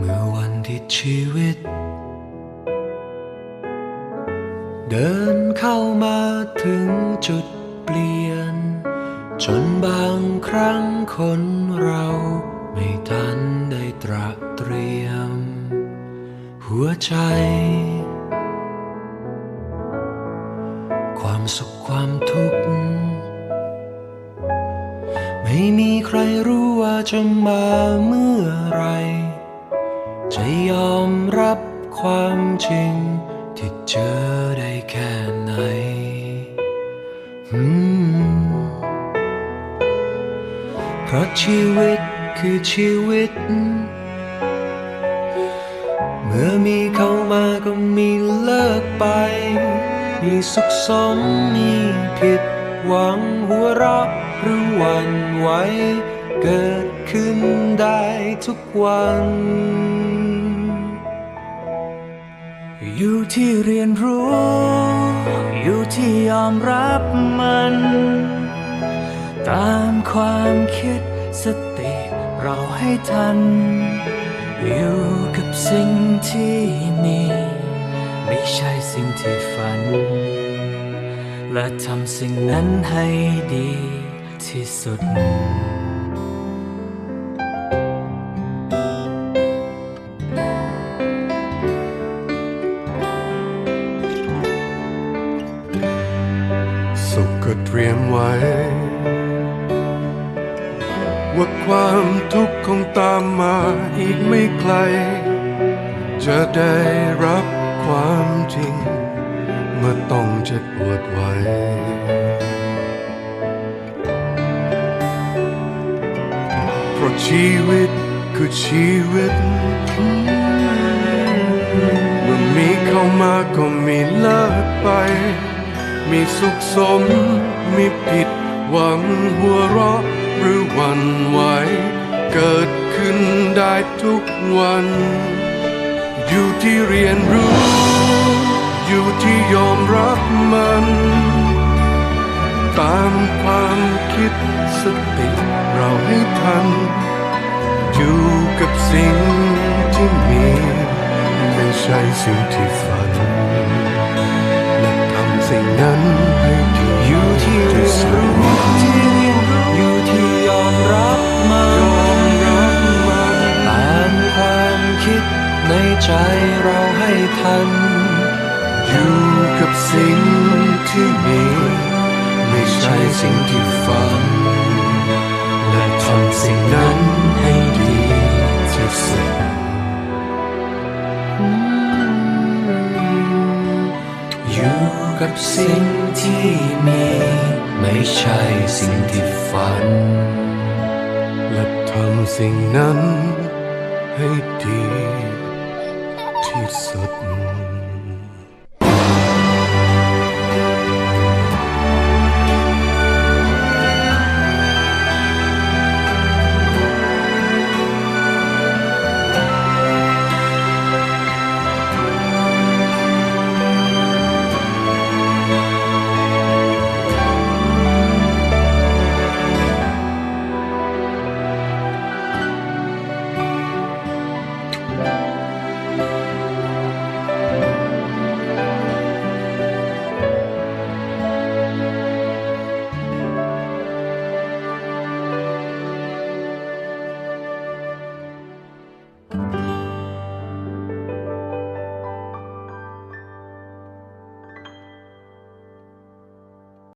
เมื่อวันที่ชีวิต เดินเข้ามาถึงจุดเปลี่ยน จนบางครั้งคนเราไม่ทันได้ตระเตรียม หัวใจ ความสุขความทุกข์ไม่มีใครรู้ว่าจะมาเมื่อไร จะยอมรับความจริง ที่เจอได้แค่ไหนเพราะชีวิตคือชีวิต เมื่อมีเข้ามาก็มีเลิกไป มีสุขสมมีผิดหวังหัวเราะหรือวันไหว เกิดขึ้นได้ทุกวัน อยู่ที่เรียนรู้ อยู่ที่ยอมรับมัน ตามความคิดสติเราให้ทัน อยู่กับสิ่งที่มี ไม่ใช่สิ่งที่ฝัน และทำสิ่งนั้นให้ดีที่สุด สุขก็เตรียมไว้ ว่าความทุกข์คงตามมาอีกไม่ไกล จะได้รับความจริง เมื่อต้องเจ็บปวดไว้เพราะชีวิตคือชีวิต เมื่อมีเข้ามาก็มีเลิกไป มีสุขสมมีผิดหวังหัวเราะหรือวันไหวเกิดขึ้นได้ทุกวัน อยู่ที่เรียนรู้ อยู่ที่ยอมรับมัน ตามความคิดสติเราให้ทัน อยู่กับสิ่งที่มี ไม่ใช่สิ่งที่ฝัน คิดในใจเราให้ทัน อยู่กับสิ่งที่มี ไม่ใช่สิ่งที่ฝัน และทำสิ่งนั้นให้ดีที่สุดอยู่กับสิ่งที่มี ไม่ใช่สิ่งที่ฝัน และทำสิ่งนั้น hate deep, deep sudden.